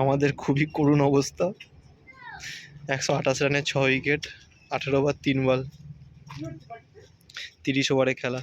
আমাদের খুবই করুণ অবস্থা। একশো আঠাশ রানে ছ উইকেট আঠেরো ওভার তিন বল তিরিশ ওভারে খেলা।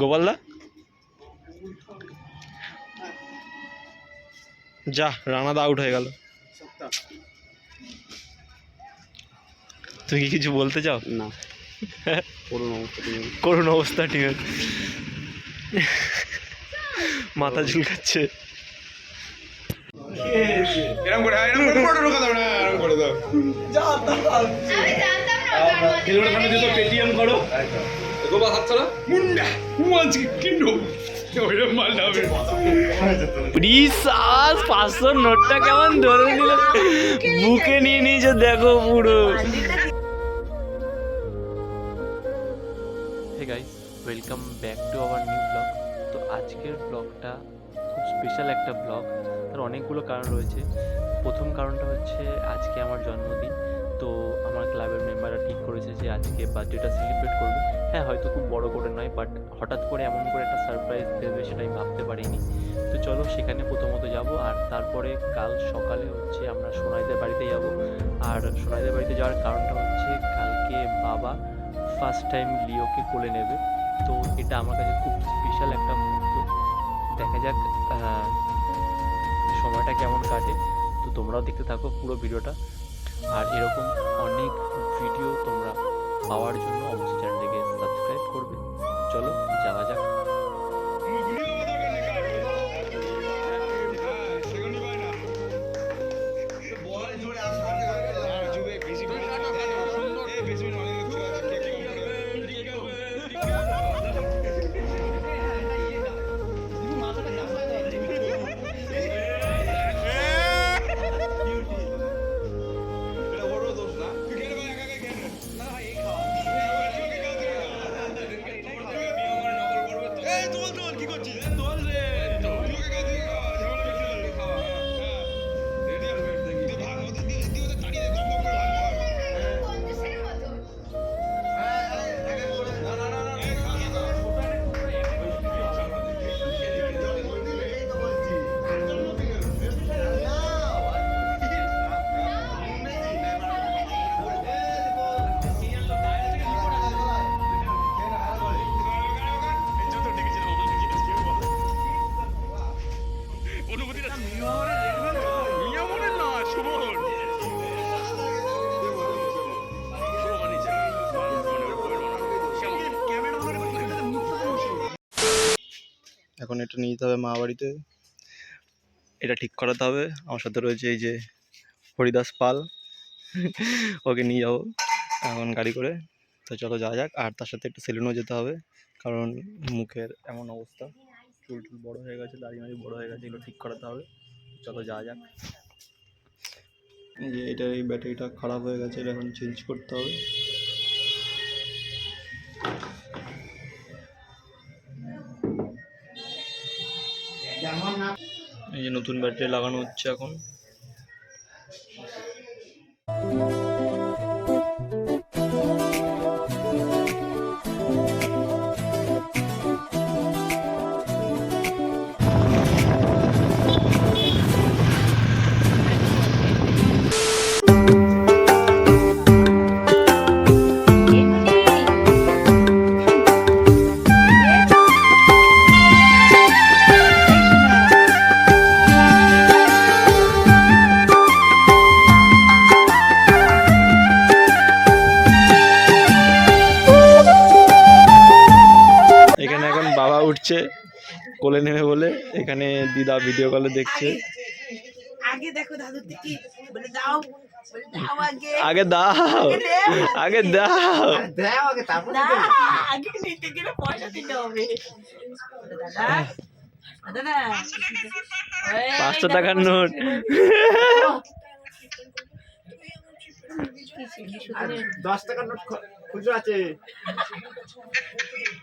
গোপালদা যা রানাদা আউট হয়ে গেল। তুমি কি কিছু বলতে চাও? না। করুন অবস্থা করুণ অবস্থা টিমের মাথা ঝুলকাচ্ছে। এরকম করে এরকম করে ফটো ঢোকা দাও। না এরকম করে দাও খেলোয়াড় সামনে দিয়ে পেটিএম করো। গোপাল হাত ছাড়া। মুন্ডা আজকে কিনো ওইরকম মাল হবে। প্রিসাস পাঁচশো নোটটা কেমন ধরে নিল? বুকে নিয়ে নিয়েছে দেখো পুরো। Hey guys welcome back to our new blog তো আজকের ব্লগটা খুব স্পেশাল একটা ব্লগ তার অনেকগুলো কারণ রয়েছে। প্রথম কারণটা হচ্ছে, আজকে আমার জন্মদিন। তো আমার ক্লাবের মেম্বাররা ঠিক করেছে যে আজকে বার্থডেটা সেলিব্রেট করবে। হ্যাঁ হয়তো খুব বড় করে নয় বাট হঠাৎ করে এমন করে একটা সারপ্রাইজ দেবে সেটা আমি ভাবতে পারিনি। তো চলো সেখানে প্রথমত যাব, আর তারপরে কাল সকালে হচ্ছে আমরা সোনাইদের বাড়িতে যাব। আর সোনাইদের বাড়িতে যাওয়ার কারণটা হচ্ছে, কালকে বাবা ফার্স্ট টাইম লিওকে কোলে নেবে। তো এটা আমার কাছে খুব স্পেশাল একটা মুহূর্ত। দেখা যাক সময়টা কেমন কাটে। তো তোমরাও দেখতে থাকো পুরো ভিডিওটা। আর এরকম অনেক ভিডিও তোমরা পাওয়ার জন্য অবশ্যই চ্যানেলটাকে সাবস্ক্রাইব করবে। চলো, যাওয়া যাক। এখন এটা নিয়ে যেতে হবে মা বাড়িতে এটা ঠিক করাতে হবে। আমার সাথে রয়েছে এই যে হরিদাস পাল। ওকে নিয়ে যাব এখন গাড়ি করে। তো চলো যাওয়া যাক। আর তার সাথে একটু সেলুনও যেতে হবে। কারণ মুখের এমন অবস্থা। চুল টুল বড়ো হয়ে গেছে, দাড়ি মাড়ি বড়ো হয়ে গেছে, এগুলো ঠিক করাতে হবে। চলো যাওয়া যাক। যে এটার এই ব্যাটারিটা খারাপ হয়ে গেছে, এটা এখন চেঞ্জ করতে হবে। এই যে নতুন ব্যাটারি লাগানো হচ্ছে এখন। বাবা কোলে নেবে বলে এখানে দিদা ভিডিও কলে দেখছে। আগে দেখো দাদুর দাও আগে। আগে দাও পাঁচশো টাকার না দশ টাকার নোট খুচরো আছে।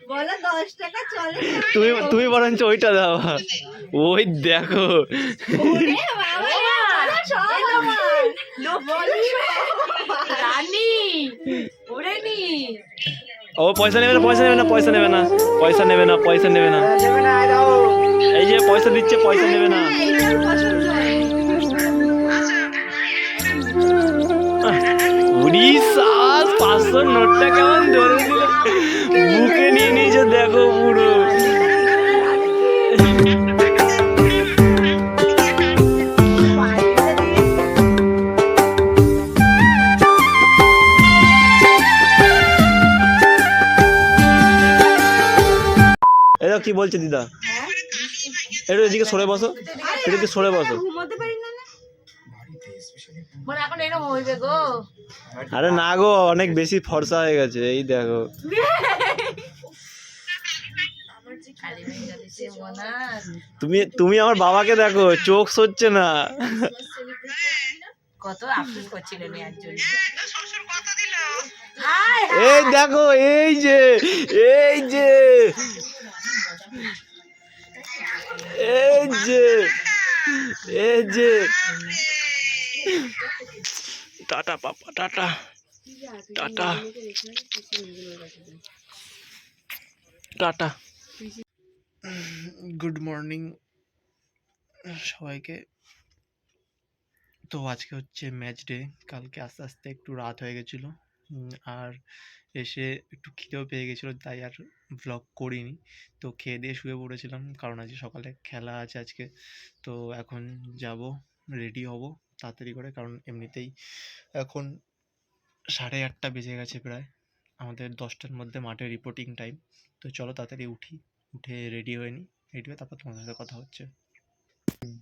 বলো দশ টাকা চলে তুমি তুমি বরঞ্চ ওইটা দাও। ওই দেখো। ও পয়সা নেবে না পয়সা নেবে না পয়সা নেবে না পয়সা নেবে না পয়সা নেবে না। এই যে পয়সা দিচ্ছে পয়সা নেবে না। এইটার পছন্দ ঠোঁটটা কেমন ধরে দিল বুকে নিয়ে নিয়েছে দেখো পুরো। এটা কি বলছে দিদা। একটু এদিকে সরে বসো এদিকে সরে বসো। ঘুমোতে পারি না না। এখন এরকম হইবে গো। আরে না গো অনেক বেশি ফর্সা হয়ে গেছে এই দেখো। তুমি তুমি আমার বাবাকে দেখো চোখ সচ্ছে না। কত আফসোস এই দেখো এই যে এই যে এই যে এই যে। টাটা, পাপা, tata. Tata. Tata. Good morning সবাইকে। তো আজকে হচ্ছে ম্যাচ ডে। কালকে আস্তে আস্তে একটু রাত হয়ে গেছিল। আর এসে একটু খিদেও পেয়ে গেছিল, তাই আর ভ্লগ করিনি। তো খেয়ে দিয়ে শুয়ে পড়েছিলাম, কারণ আজকে সকালে খেলা আছে আজকে। তো এখন যাব রেডি হব। তাড়াতাড়ি করে। কারণ এমনিতেই এখন সাড়ে আটটা বেজে গেছে প্রায়। আমাদের দশটার মধ্যে মাঠে রিপোর্টিং টাইম তো চলো তাড়াতাড়ি উঠি। উঠে রেডি হয়ে নিই রেডি হয়ে তারপর তোমাদের সাথে কথা হচ্ছে।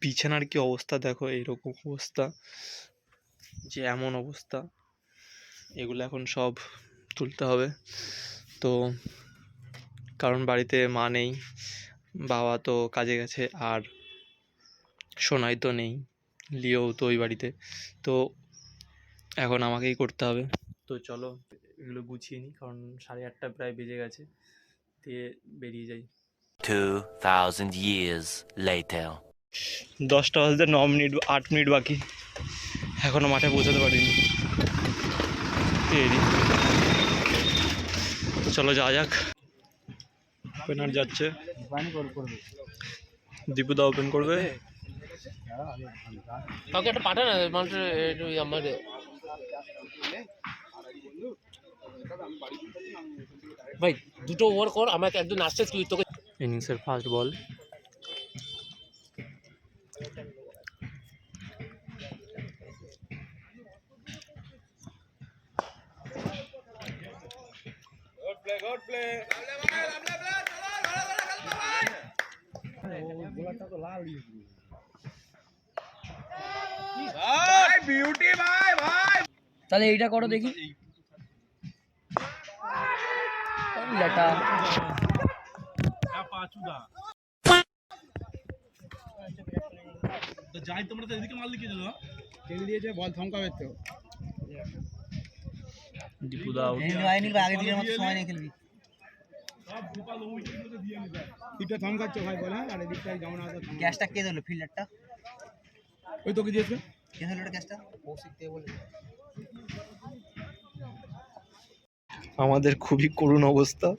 বিছানার কি অবস্থা দেখো? এইরকম অবস্থা যে এমন অবস্থা। এগুলো এখন সব তুলতে হবে। তো কারণ বাড়িতে মা নেই, বাবা তো কাজে গেছে, আর সোনাই তো নেই। লিও তো ওই বাড়িতে। তো এখন আমাকেই করতে হবে। তো চলো এগুলো গুছিয়ে নিই কারণ সাড়ে আটটা প্রায় বেজে গেছে। দিয়ে বেরিয়ে যাই। 2,000 years later. দশটা বাজতে ন মিনিট আট মিনিট বাকি। এখনও মাঠে পৌঁছাতে পারিনি। তো চলো যাওয়া যাক। ওপেনার যাচ্ছে। দীপুদা ওপেন করবে? কাউকে একটা পাঠান মানুষের একটু আমার ভাই, দুটো ওভার কর, আমাকে একদম আসছে, তুই তোকে ইনিংসের ফার্স্ট বল তাহলে এইটা করো দেখি। লেটা। দীপুদা আউট আগে দিনের মতো সময় নিয়ে খেলবি। দিকটা থমকাচ্ছ ভাই বল হ্যাঁ আর যেমন গ্যাসটা কে দিলো ফিল্ডারটা? ওই তোকে দিয়েছে। কে দিলো গ্যাসটা? কৌশিক দিয়ে বলে আমাদের খুবই করুণ অবস্থা।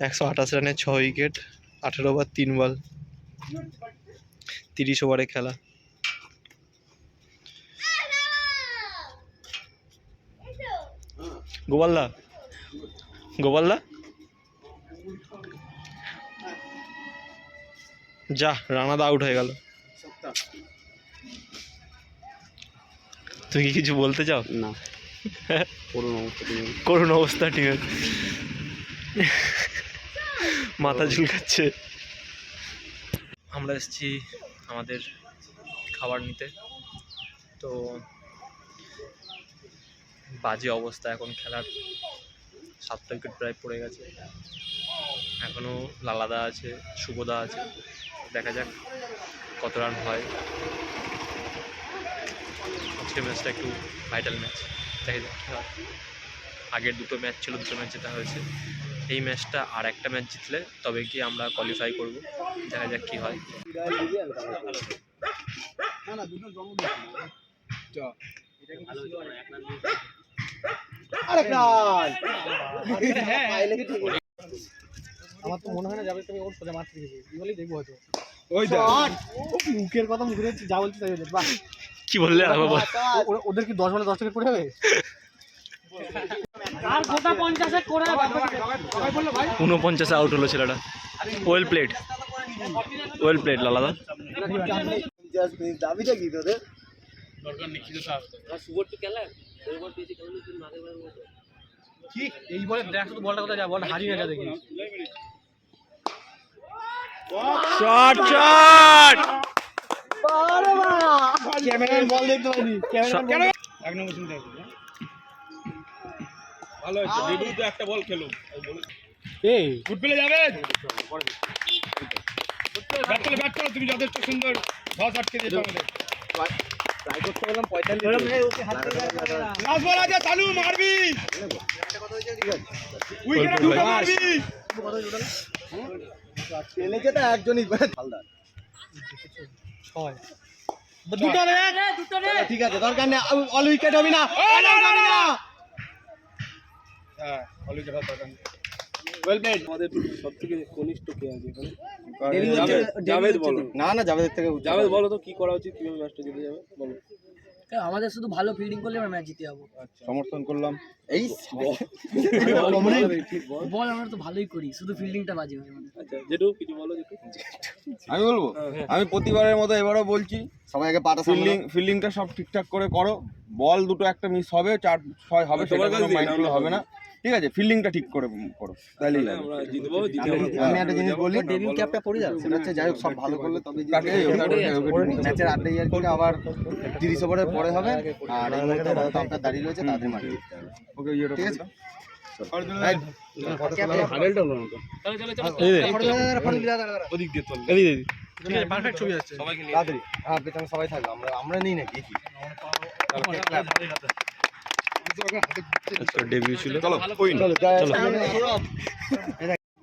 একশো আঠাশ রানে ছ উইকেট আঠেরো ওভার তিন বল তিরিশ ওভারে খেলা। গোপালদা গোপালদা? যা রানাদা আউট হয়ে গেল। তুমি কি কিছু বলতে চাও? না। করুণ অবস্থা টিমের মাথা ঝুলকাচ্ছে। আমরা এসেছি আমাদের খাবার নিতে। তো বাজে অবস্থা এখন খেলার। সাতটা উইকেট প্রায় পড়ে গেছে। এখনও লালাদা আছে শুভদা আছে। দেখা যাক কত রান হয়। আজকের ম্যাচটা একটু ভাইটাল ম্যাচ দেখা যাক কী হয়? আগের দুটো ম্যাচ ছিল দুটো ম্যাচ জেতা হয়েছে। এই ম্যাচটা আর একটা ম্যাচ জিতলে তবে কি আমরা কোয়ালিফাই করব। দেখা যাক কি হয়। আরে আমার তো মনে হয় না যাবে তুমি ওর সোজা মারতে গেছি কি বলি দেখব হয়তো। ওই দেখ। মুখের কথা মুখে যা বলছি তাই বলছি বাহ। কি বললে? আর বল। ও- ওদের কি দশ বলে দশ টাকা পড়ে যাবে আর গোটা পঞ্চাশে করে ভাই উনপঞ্চাশে আউট হলো ছেলেটা। ওয়েল প্লেট ওয়েল প্লেট লালাদা কি এই বলে দেখ শুধু বলটা কোথায় যা বলটা হারিয়ে গেছে দেখি শট শট ক্যামেরাম্যান বল দেখতে পাইনি। ক্যামেরাম্যান এক নম্বর শুনতে ভালো হয়েছে। ডেবিউতে একটা বল খেলো। এই ফুট পেলে যাবে? ব্যাট করো ব্যাট করো। তুমি যথেষ্ট সুন্দর দশ আটকে দিয়েছ আমাদের। লাস্ট বল আছে চালু মারবি। উইকেটে দুটো মারবি। ছয়। দুটো রে! দুটো রে! ঠিক আছে দরকার নেই। অল উইকেট হবে না। হ্যাঁ অল উইকেট হওয়ার দরকার নেই। আমাদের সব থেকে কনিষ্ঠ কে আছে এখানে? জাভেদ বলো। না না জাভেদের থেকে জাভেদ বলো তো কি করা উচিত কীভাবে ম্যাচটা জিতে যাবে? বলো। আমাদের শুধু ভালো ফিল্ডিং করলে আমরা ম্যাচ জিতে যাব। সমর্থন করলাম। এই বল। আমরা তো ভালোই করি শুধু ফিল্ডিংটা বাজে হয় আচ্ছা যেটু কিছু বলো যেটু আমি বলব? আমি প্রতিবারের মতো এবারও বলছি সবাইকে পাটা ফিল্ডিং ফিল্ডিংটা সব ঠিকঠাক করে করো। বল দুটো একটা মিস হবে চার ছয় হবে সেটা কাছে মাইন্ডগুলো হবে না। ঠিক আছে ফিল্ডিংটা ঠিক করে করো জিতে আমি একটা জিনিস বলি ডেবিউ ক্যাপটা পড়ে যাবে সেটা হচ্ছে যাই হোক সব ভালো করলে তবে ম্যাচের আড্ডা ইয়ার কিন্তু আবার তিরিশ ওভারের পরে হবে আর এই মুহূর্তে বলতো আপনার দাঁড়িয়ে রয়েছে তাদের মাঠে হবে ওকে ঠিক আছে হ্যাঁ সবাই থাকবে আমরা আমরা নেই নাকি ডেবিউ ছিল। চলো।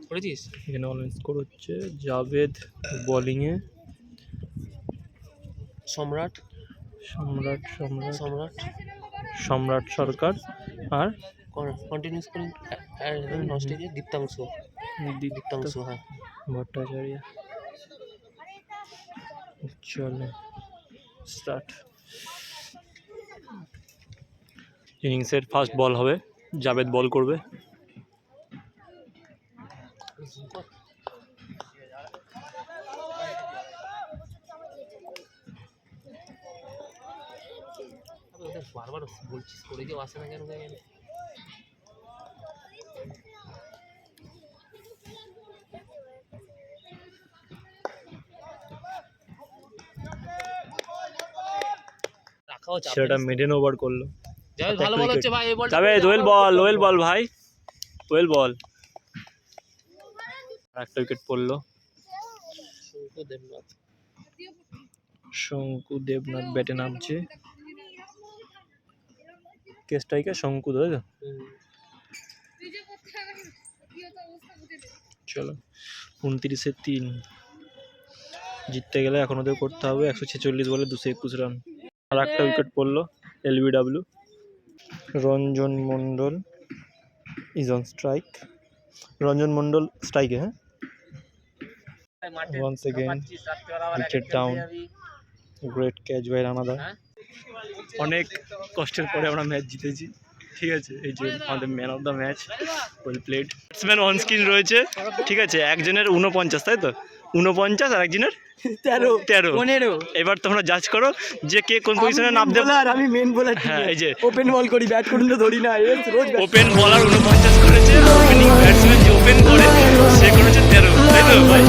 করেছিস? এখানে অনলাইন স্কোর হচ্ছে জাভেদ বোলিংয়ে সম্রাট? সম্রাট সম্রাট। সম্রাট। সম্রাট সরকার। আর? কন্টিনিউস করেন নস্টে দীপ্তাংশ দীপ্তাংশ হ্যাঁ ভট্টাচার্য। চলো স্টার্ট ইনিংসের ফার্স্ট বল হবে জাভেদ বল করবে। বারবার করে কেউ আসে না কেন জানি রাখাও চাপ ছেলেটা মেডেন ওভার করল। ভালো বল হচ্ছে ভাই এই বলটা Javed well bowled well bowled ভাই ওয়েল বল। একটা উইকেট পড়ল। দেবনাথ শঙ্কু দেবনাথ ব্যাটে নামছে। কে স্ট্রাইকার শঙ্কু চলো উনত্রিশে তিন। জিততে গেলে এখন ওদের করতে হবে। একশো ছেচল্লিশ বলে দুশো একুশ রান আর একটা উইকেট পড়ল LBW Ranjan Mondal is on strike Ranjan Mondal স্ট্রাইকে হ্যাঁ? Once again, wicket down. Great catch by রানাদা? অনেক কষ্টের পরে আমরা ম্যাচ জিতেছি। ঠিক আছে এই যে আমাদের man of the match well played batsman on screen রয়েছে। ঠিক আছে একজনের উনপঞ্চাশ তাই তো? উনপঞ্চাশ আর একজনের তেরো। তেরো। পনেরো। এবার তোমরা জাজ করো যে কে কোন পজিশনে নাম দেবে। আর আমি মেন বোলার হ্যাঁ এই যে। ওপেন বল করি ব্যাট করুন তো ধরি না ওপেন বলার উনপঞ্চাশ করেছে ওপেনিং ব্যাটসম্যান যে ওপেন করে সে করেছে তেরো তাই তো? ভাই